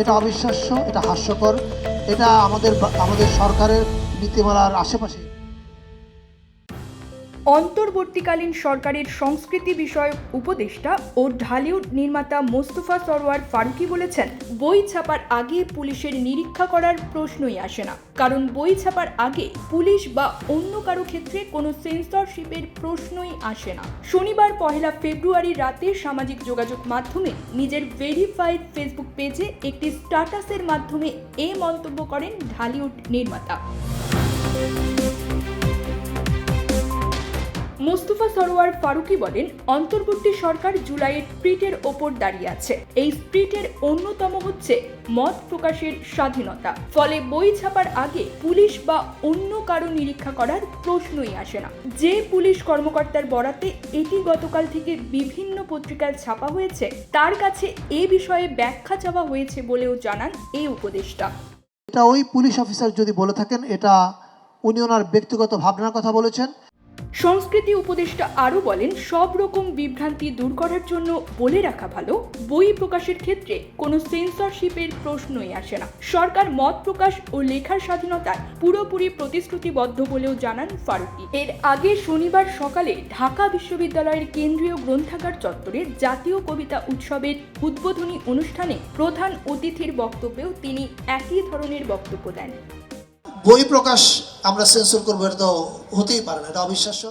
এটা অবিশ্বাস্য এটা হাস্যকর এটা আমাদের আমাদের সরকারের নীতিমালার আশেপাশে। অন্তর্বর্তীকালীন সরকারের সংস্কৃতি বিষয়ক উপদেষ্টা ও ঢালিউড নির্মাতা মোস্তফা সরোয়ার ফারুকি বলেছেন, বই ছাপার আগে পুলিশের নিরীক্ষা করার প্রশ্নই আসে না। কারণ বই ছাপার আগে পুলিশ বা অন্য কারও ক্ষেত্রে কোনো সেন্সরশিপের প্রশ্নই আসে না। শনিবার পহেলা ফেব্রুয়ারি রাতে সামাজিক যোগাযোগ মাধ্যমে নিজের ভেরিফাইড ফেসবুক পেজে একটি স্ট্যাটাসের মাধ্যমে এ মন্তব্য করেন ঢালিউড নির্মাতা। মোস্তফা সরোয়ার ফারুকি বলেন, অন্তর্বর্তী সরকার জুলাইয়ের স্প্রিটের ওপর দাঁড়িয়ে আছে। এই স্প্রিটের অন্যতম হচ্ছে মত প্রকাশের স্বাধীনতা। ফলে বই ছাপার আগে পুলিশ বা অন্য কারও নিরীক্ষা করার প্রশ্নই আসে না। যে পুলিশ কর্মকর্তার বরাতে এটি গতকাল থেকে বিভিন্ন পত্রিকায় ছাপা হয়েছে, তার কাছে এ বিষয়ে ব্যাখ্যা চাওয়া হয়েছে বলেও জানান এই উপদেষ্টা। এটা ওই পুলিশ অফিসার যদি বলে থাকেন, এটা উনি ওনার ব্যক্তিগত ভাবনার কথা বলেছেন। সংস্কৃতি উপদেষ্টা আরও বলেন, সব রকম বিভ্রান্তি দূর করার জন্য বলে রাখা ভালো, বই প্রকাশের ক্ষেত্রে কোনো সেন্সরশিপের প্রশ্নই আসে না। সরকার মত প্রকাশ ও লেখার স্বাধীনতায় পুরোপুরি প্রতিশ্রুতিবদ্ধ বলেও জানান ফারুকি। এর আগে শনিবার সকালে ঢাকা বিশ্ববিদ্যালয়ের কেন্দ্রীয় গ্রন্থাগার চত্বরে জাতীয় কবিতা উৎসবের উদ্বোধনী অনুষ্ঠানে প্রধান অতিথির বক্তব্যেও তিনি একই ধরনের বক্তব্য দেন। বই প্রকাশ আমরা সেন্সর করব এটা তো হতেই পারে না এটা অবিশ্বাস্য।